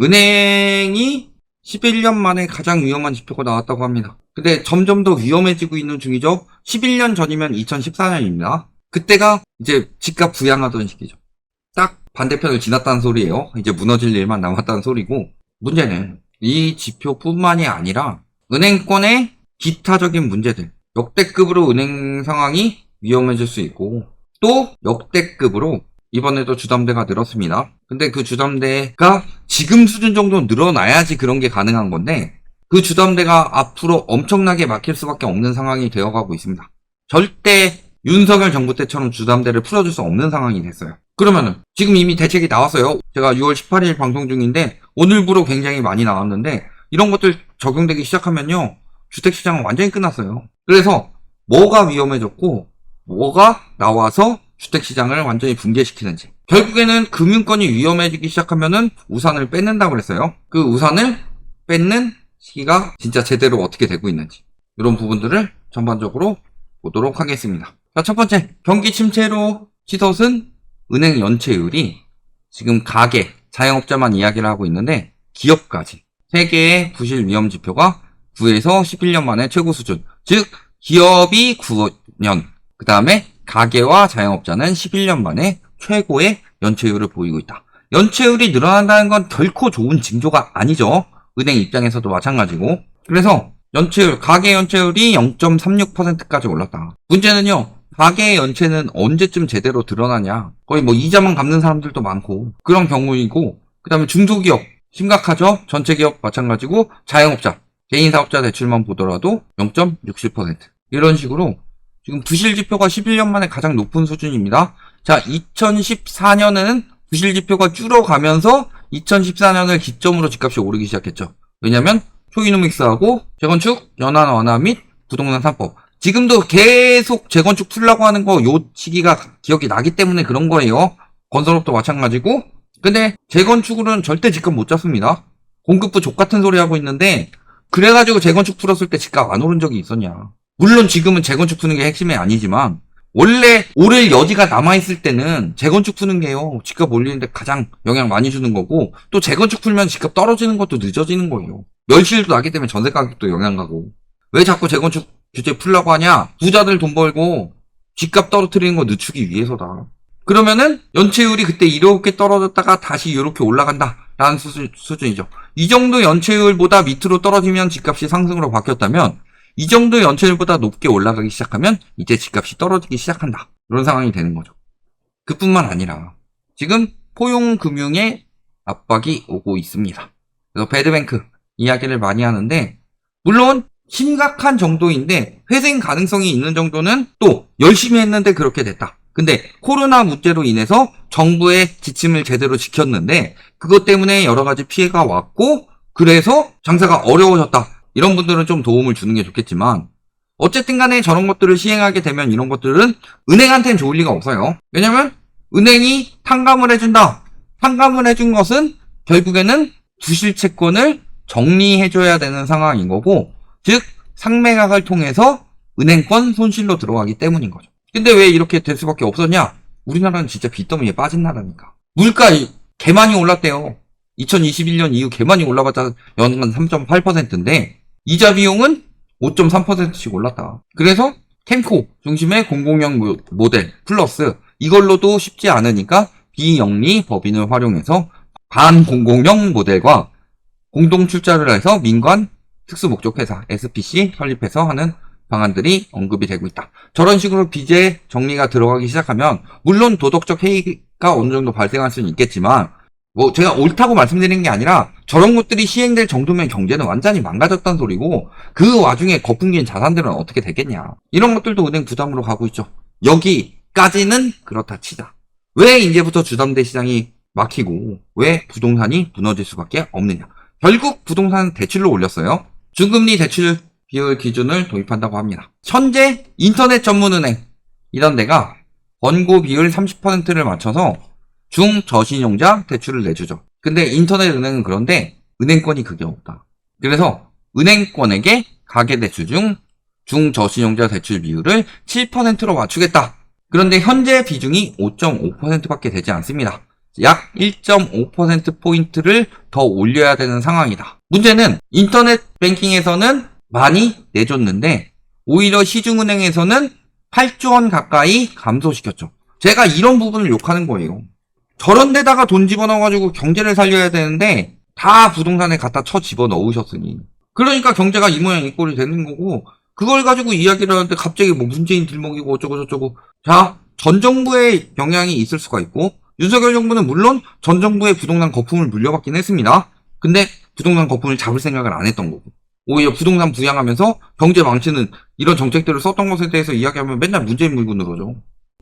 은행이 11년 만에 가장 위험한 지표가 나왔다고 합니다. 근데 점점 더 위험해지고 있는 중이죠. 11년 전이면 2014년입니다. 그때가 이제 집값 부양하던 시기죠. 딱 반대편을 지났다는 소리예요. 이제 무너질 일만 남았다는 소리고 문제는 이 지표뿐만이 아니라 은행권의 기타적인 문제들 역대급으로 은행 상황이 위험해질 수 있고 또 역대급으로 이번에도 주담대가 늘었습니다. 근데 그 주담대가 지금 수준 정도 늘어나야지 그런 게 가능한 건데 그 주담대가 앞으로 엄청나게 막힐 수밖에 없는 상황이 되어가고 있습니다. 절대 윤석열 정부 때처럼 주담대를 풀어줄 수 없는 상황이 됐어요. 그러면은 지금 이미 대책이 나왔어요. 제가 6월 18일 방송 중인데 오늘부로 굉장히 많이 나왔는데 이런 것들 적용되기 시작하면요. 주택시장은 완전히 끝났어요. 그래서 뭐가 위험해졌고 뭐가 나와서 주택시장을 완전히 붕괴시키는지. 결국에는 금융권이 위험해지기 시작하면은 우산을 뺏는다고 그랬어요. 그 우산을 뺏는 시기가 진짜 제대로 어떻게 되고 있는지. 이런 부분들을 전반적으로 보도록 하겠습니다. 자, 첫 번째. 경기 침체로 치솟은 은행 연체율이 지금 가계 자영업자만 이야기를 하고 있는데 기업까지. 세 개의 부실 위험 지표가 9에서 11년 만에 최고 수준. 즉 기업이 9년. 그 다음에 가계와 자영업자는 11년 만에 최고의 연체율을 보이고 있다. 연체율이 늘어난다는 건 결코 좋은 징조가 아니죠. 은행 입장에서도 마찬가지고. 그래서 연체율, 가계 연체율이 0.36%까지 올랐다. 문제는요, 가계 연체는 언제쯤 제대로 드러나냐. 거의 뭐 이자만 갚는 사람들도 많고, 그런 경우이고, 그 다음에 중소기업, 심각하죠? 전체 기업 마찬가지고, 자영업자, 개인 사업자 대출만 보더라도 0.67%. 이런 식으로 지금 부실 지표가 11년 만에 가장 높은 수준입니다. 자, 2014년에는 부실 지표가 줄어가면서 2014년을 기점으로 집값이 오르기 시작했죠. 왜냐면 초이노믹스하고 재건축, 연안 완화 및 부동산 3법. 지금도 계속 재건축 풀라고 하는 거 요 시기가 기억이 나기 때문에 그런 거예요. 건설업도 마찬가지고. 근데 재건축으로는 절대 집값 못 잡습니다. 공급부 족 같은 소리 하고 있는데 그래가지고 재건축 풀었을 때 집값 안 오른 적이 있었냐. 물론 지금은 재건축 푸는 게 핵심이 아니지만 원래 오를 여지가 남아있을 때는 재건축 푸는 게요. 집값 올리는데 가장 영향 많이 주는 거고 또 재건축 풀면 집값 떨어지는 것도 늦어지는 거예요. 멸실도 나기 때문에 전세 가격도 영향 가고 왜 자꾸 재건축 규제 풀라고 하냐? 부자들 돈 벌고 집값 떨어뜨리는 거 늦추기 위해서다. 그러면은 연체율이 그때 이렇게 떨어졌다가 다시 이렇게 올라간다 라는 수준, 수준이죠. 이 정도 연체율보다 밑으로 떨어지면 집값이 상승으로 바뀌었다면 이 정도 연체율보다 높게 올라가기 시작하면 이제 집값이 떨어지기 시작한다. 이런 상황이 되는 거죠. 그뿐만 아니라 지금 포용금융의 압박이 오고 있습니다. 그래서 배드뱅크 이야기를 많이 하는데 물론 심각한 정도인데 회생 가능성이 있는 정도는 또 열심히 했는데 그렇게 됐다. 근데 코로나 문제로 인해서 정부의 지침을 제대로 지켰는데 그것 때문에 여러 가지 피해가 왔고 그래서 장사가 어려워졌다. 이런 분들은 좀 도움을 주는 게 좋겠지만 어쨌든 간에 저런 것들을 시행하게 되면 이런 것들은 은행한테는 좋을 리가 없어요. 왜냐면 은행이 탕감을 해준다. 탕감을 해준 것은 결국에는 부실 채권을 정리해줘야 되는 상황인 거고 즉 상매각을 통해서 은행권 손실로 들어가기 때문인 거죠. 근데 왜 이렇게 될 수밖에 없었냐? 우리나라는 진짜 빚더미에 빠진 나라니까. 물가 개 많이 올랐대요. 2021년 이후 개 많이 올라봤자 연간 3.8%인데 이자 비용은 5.3%씩 올랐다. 그래서 캠코 중심의 공공형 모- 모델 플러스 이걸로도 쉽지 않으니까 비영리 법인을 활용해서 반공공형 모델과 공동 출자를 해서 민관 특수목적회사 SPC 설립해서 하는 방안들이 언급이 되고 있다. 저런 식으로 비제 정리가 들어가기 시작하면 물론 도덕적 해이가 어느 정도 발생할 수는 있겠지만 뭐 제가 옳다고 말씀드리는 게 아니라 저런 것들이 시행될 정도면 경제는 완전히 망가졌다는 소리고 그 와중에 거품긴 자산들은 어떻게 되겠냐. 이런 것들도 은행 부담으로 가고 있죠. 여기까지는 그렇다 치자. 왜 이제부터 주담대 시장이 막히고 왜 부동산이 무너질 수밖에 없느냐. 결국 부동산 대출로 올렸어요. 중금리 대출 비율 기준을 도입한다고 합니다. 현재 인터넷 전문은행 이런 데가 번고 비율 30%를 맞춰서 중저신용자 대출을 내주죠. 근데 인터넷 은행은 그런데 은행권이 그게 없다. 그래서 은행권에게 가계대출 중 중저신용자 대출 비율을 7%로 맞추겠다. 그런데 현재 비중이 5.5%밖에 되지 않습니다. 약 1.5%포인트를 더 올려야 되는 상황이다. 문제는 인터넷 뱅킹에서는 많이 내줬는데 오히려 시중은행에서는 8조 원 가까이 감소시켰죠. 제가 이런 부분을 욕하는 거예요. 저런 데다가 돈 집어넣어가지고 경제를 살려야 되는데 다 부동산에 갖다 쳐 집어넣으셨으니. 그러니까 경제가 이 모양 이 꼴이 되는 거고 그걸 가지고 이야기를 하는데 갑자기 뭐 문재인 들먹이고 어쩌고 저쩌고 자, 전 정부의 영향이 있을 수가 있고 윤석열 정부는 물론 전 정부의 부동산 거품을 물려받긴 했습니다. 근데 부동산 거품을 잡을 생각을 안 했던 거고 오히려 부동산 부양하면서 경제 망치는 이런 정책들을 썼던 것에 대해서 이야기하면 맨날 문재인 물고 늘어져.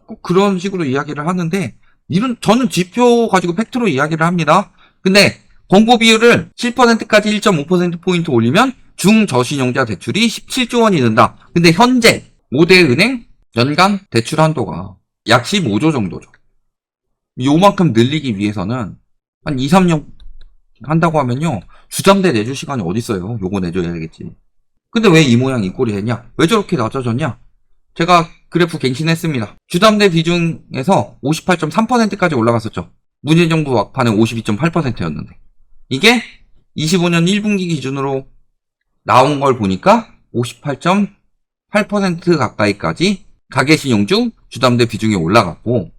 꼭 그런 식으로 이야기를 하는데 이런 저는 지표 가지고 팩트로 이야기를 합니다. 근데 공고 비율을 7%까지 1.5%포인트 올리면 중저신용자 대출이 17조 원이 는다. 근데 현재 5대 은행 연간 대출 한도가 약 15조 정도죠. 요만큼 늘리기 위해서는 한 2, 3년 한다고 하면요. 주담대 내줄 시간이 어딨어요. 요거 내줘야겠지. 근데 왜 이 모양 이 꼴이 했냐? 왜 저렇게 낮아졌냐? 제가 그래프 갱신했습니다. 주담대 비중에서 58.3%까지 올라갔었죠. 문재인 정부 막판에 52.8%였는데. 이게 25년 1분기 기준으로 나온 걸 보니까 58.8% 가까이까지 가계신용 중 주담대 비중이 올라갔고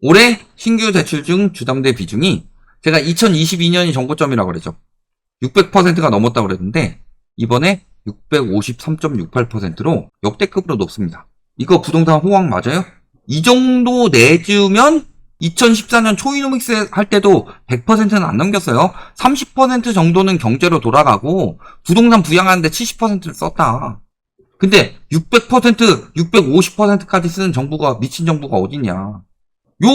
올해 신규 대출 중 주담대 비중이 제가 2022년이 정고점이라고 그랬죠. 600%가 넘었다고 그랬는데 이번에 653.68%로 역대급으로 높습니다. 이거 부동산 호황 맞아요? 이 정도 내주면 2014년 초이노믹스 할 때도 100%는 안 넘겼어요. 30% 정도는 경제로 돌아가고 부동산 부양하는데 70%를 썼다. 근데 600%, 650%까지 쓰는 정부가 미친 정부가 어딨냐. 요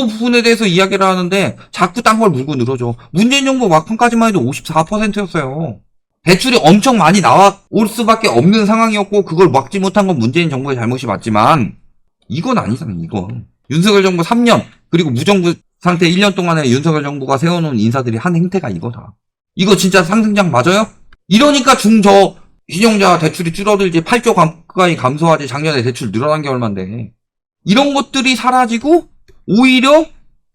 부분에 대해서 이야기를 하는데 자꾸 딴 걸 물고 늘어져. 문재인 정부 막판까지만 해도 54%였어요. 대출이 엄청 많이 나와 올 수밖에 없는 상황이었고 그걸 막지 못한 건 문재인 정부의 잘못이 맞지만 이건 아니잖아 이건. 윤석열 정부 3년 그리고 무정부 상태 1년 동안에 윤석열 정부가 세워놓은 인사들이 한 행태가 이거다. 이거 진짜 상승장 맞아요? 이러니까 중저 신용자 대출이 줄어들지 8조 가까이 감소하지 작년에 대출 늘어난 게 얼만데 이런 것들이 사라지고 오히려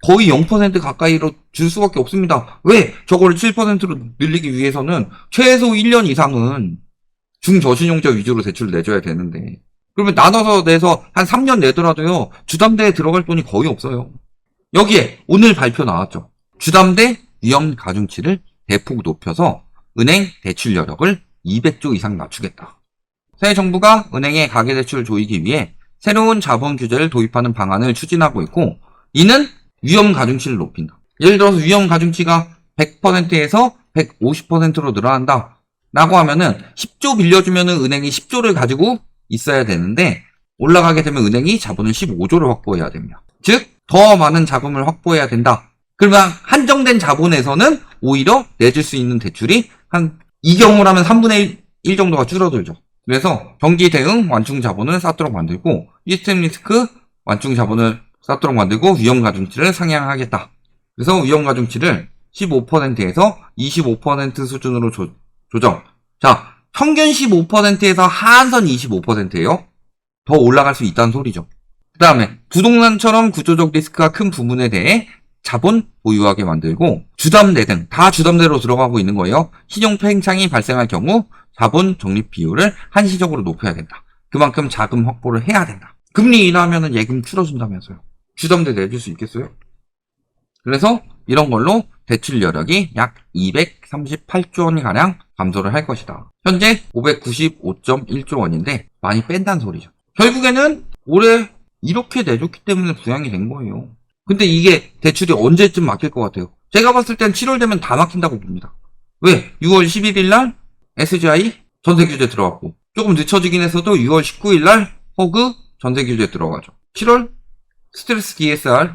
거의 0% 가까이로 줄 수밖에 없습니다. 왜? 저거를 7%로 늘리기 위해서는 최소 1년 이상은 중저신용자 위주로 대출을 내줘야 되는데 그러면 나눠서 내서 한 3년 내더라도요 주담대에 들어갈 돈이 거의 없어요. 여기에 오늘 발표 나왔죠. 주담대 위험 가중치를 대폭 높여서 은행 대출 여력을 200조 이상 낮추겠다. 새 정부가 은행의 가계대출을 조이기 위해 새로운 자본 규제를 도입하는 방안을 추진하고 있고 이는 위험 가중치를 높인다. 예를 들어서 위험 가중치가 100%에서 150%로 늘어난다. 라고 하면은 10조 빌려주면은 은행이 10조를 가지고 있어야 되는데 올라가게 되면 은행이 자본을 15조를 확보해야 됩니다. 즉, 더 많은 자금을 확보해야 된다. 그러면 한정된 자본에서는 오히려 내줄 수 있는 대출이 한 이 경우라면 3분의 1 정도가 줄어들죠. 그래서 경기 대응 완충 자본을 쌓도록 만들고 시스템 리스크 완충 자본을 쌓도록 만들고 위험 가중치를 상향하겠다. 그래서 위험 가중치를 15%에서 25% 수준으로 조, 조정. 자, 평균 15%에서 하한선 25%예요. 더 올라갈 수 있다는 소리죠. 그 다음에 부동산처럼 구조적 리스크가 큰 부분에 대해 자본 보유하게 만들고 주담대 등 다 주담대로 들어가고 있는 거예요. 신용 팽창이 발생할 경우 자본 적립 비율을 한시적으로 높여야 된다. 그만큼 자금 확보를 해야 된다. 금리 인하하면 예금 줄어준다면서요. 주담대 내줄 수 있겠어요? 그래서 이런 걸로 대출 여력이 약 238조 원 가량 감소를 할 것이다. 현재 595.1조 원인데 많이 뺀다는 소리죠. 결국에는 올해 이렇게 내줬기 때문에 부양이 된 거예요. 근데 이게 대출이 언제쯤 막힐 것 같아요? 제가 봤을 땐 7월 되면 다 막힌다고 봅니다. 왜? 6월 11일 날 SGI 전세 규제 들어갔고 조금 늦춰지긴 했어도 6월 19일 날 허그 전세 규제 들어가죠. 7월 스트레스 DSR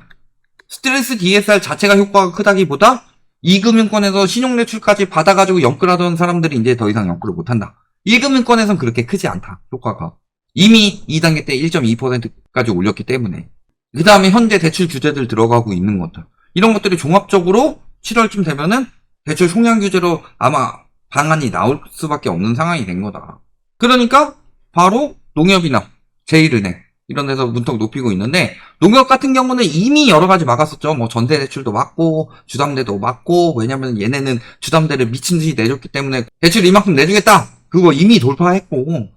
스트레스 DSR 자체가 효과가 크다기보다 이 금융권에서 신용대출까지 받아가지고 연끌하던 사람들이 이제 더 이상 연끌을 못한다. 1금융권에선 그렇게 크지 않다. 효과가. 이미 2단계 때 1.2%까지 올렸기 때문에. 그 다음에 현재 대출 규제들 들어가고 있는 것들. 이런 것들이 종합적으로 7월쯤 되면은 대출 총량 규제로 아마 방안이 나올 수밖에 없는 상황이 된 거다. 그러니까 바로 농협이나 제1은행 이런 데서 문턱 높이고 있는데 농협 같은 경우는 이미 여러 가지 막았었죠. 뭐 전세 대출도 막고 주담대도 막고 왜냐면 얘네는 주담대를 미친 듯이 내줬기 때문에 대출 이만큼 내주겠다. 그거 이미 돌파했고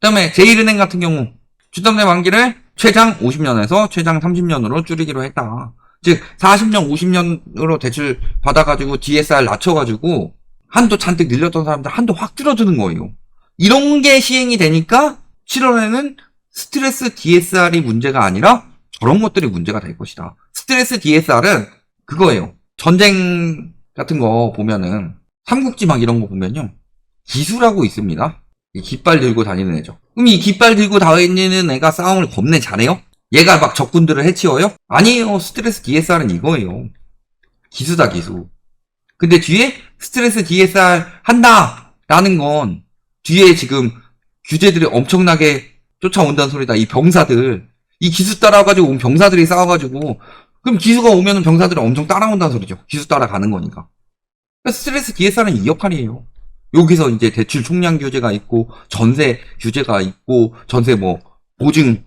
그다음에 제1은행 같은 경우 주담대 만기를 최장 50년에서 최장 30년으로 줄이기로 했다. 즉 40년, 50년으로 대출 받아가지고 DSR 낮춰가지고 한도 잔뜩 늘렸던 사람들 한도 확 줄어드는 거예요. 이런 게 시행이 되니까 7월에는 스트레스 DSR이 문제가 아니라 저런 것들이 문제가 될 것이다. 스트레스 DSR은 그거예요. 전쟁 같은 거 보면은 삼국지 막 이런 거 보면요. 기수라고 있습니다. 이 깃발 들고 다니는 애죠. 그럼 이 깃발 들고 다니는 애가 싸움을 겁내 잘해요? 얘가 막 적군들을 해치워요? 아니에요. 스트레스 DSR은 이거예요. 기수다, 기수. 근데 뒤에 스트레스 DSR 한다! 라는 건 뒤에 지금 규제들이 엄청나게 쫓아온다는 소리다. 이 병사들. 이 기수 따라가지고 온 병사들이 싸워가지고 그럼 기수가 오면은 병사들이 엄청 따라온다는 소리죠. 기수 따라가는 거니까. 그러니까 스트레스 DSR은 이 역할이에요. 여기서 이제 대출 총량 규제가 있고 전세 규제가 있고 전세 뭐 보증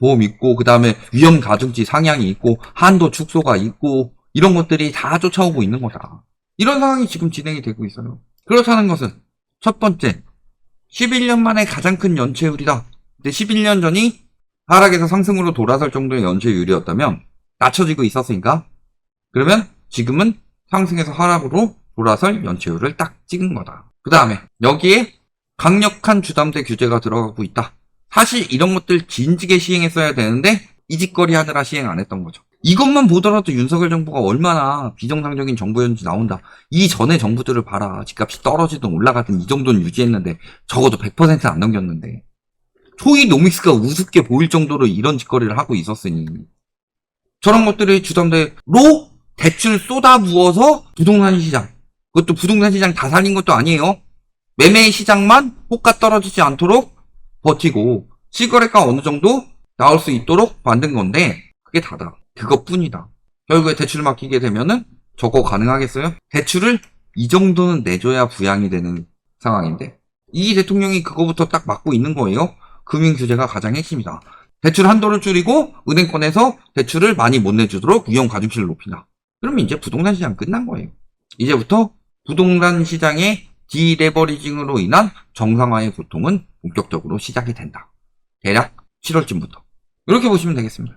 보험 있고 그 다음에 위험 가중치 상향이 있고 한도 축소가 있고 이런 것들이 다 쫓아오고 있는 거다. 이런 상황이 지금 진행이 되고 있어요. 그렇다는 것은 첫 번째 11년 만에 가장 큰 연체율이다. 근데 11년 전이 하락에서 상승으로 돌아설 정도의 연체율이었다면 낮춰지고 있었으니까 그러면 지금은 상승에서 하락으로 돌아설 연체율을 딱 찍은 거다. 그 다음에 여기에 강력한 주담대 규제가 들어가고 있다. 사실 이런 것들 진지게 시행했어야 되는데 이짓거리 하느라 시행 안 했던 거죠. 이것만 보더라도 윤석열 정부가 얼마나 비정상적인 정부였는지 나온다. 이 전에 정부들을 봐라. 집값이 떨어지든 올라가든 이 정도는 유지했는데 적어도 100%안 넘겼는데 초이 노믹스가 우습게 보일 정도로 이런 짓거리를 하고 있었으니 저런 것들이 주담대로 대출 쏟아 부어서 부동산 시장 그것도 부동산 시장 다 살린 것도 아니에요. 매매 시장만 호가 떨어지지 않도록 버티고 실거래가 어느 정도 나올 수 있도록 만든 건데 그게 다다. 그것뿐이다. 결국에 대출 맡기게 되면은 저거 가능하겠어요? 대출을 이 정도는 내줘야 부양이 되는 상황인데 이 대통령이 그거부터 딱 막고 있는 거예요. 금융 규제가 가장 핵심이다. 대출 한도를 줄이고 은행권에서 대출을 많이 못 내주도록 위험 가중치를 높이다. 그러면 이제 부동산 시장 끝난 거예요. 이제부터 부동산 시장의 디레버리징으로 인한 정상화의 고통은 본격적으로 시작이 된다. 대략 7월쯤부터. 이렇게 보시면 되겠습니다.